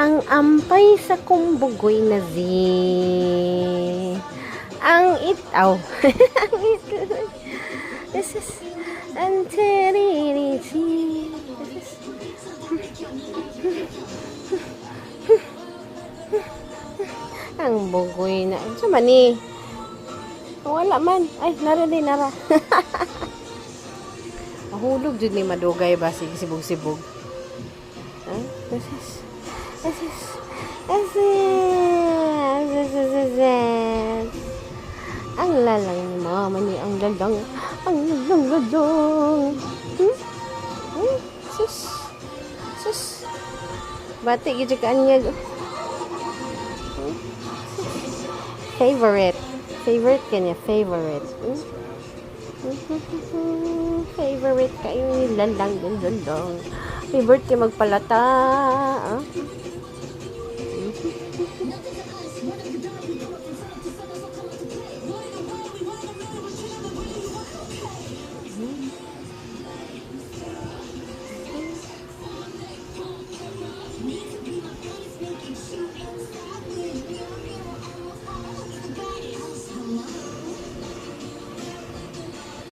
Ang ampay sa kumbugoy na zi. Ang itaw. Ang itaw. This is antirinity. This is ang bugoy na. Sa mani. Wala man. Ay, nara din, nara. Mahulog dyan ni madugay ba? Sige, sibog-sibog. Huh? This is... Ang lalang ni mama ni ang lalang. Ang lalang lalang. Hmm? Hmm? Sus. Sus. Bati gid ka niya. Hmm? Favorite. Favorite kanya, favorite. Hmm? favorite kayo ni lalang lalang. Favorite kayo magpalata. Ah? Thank you.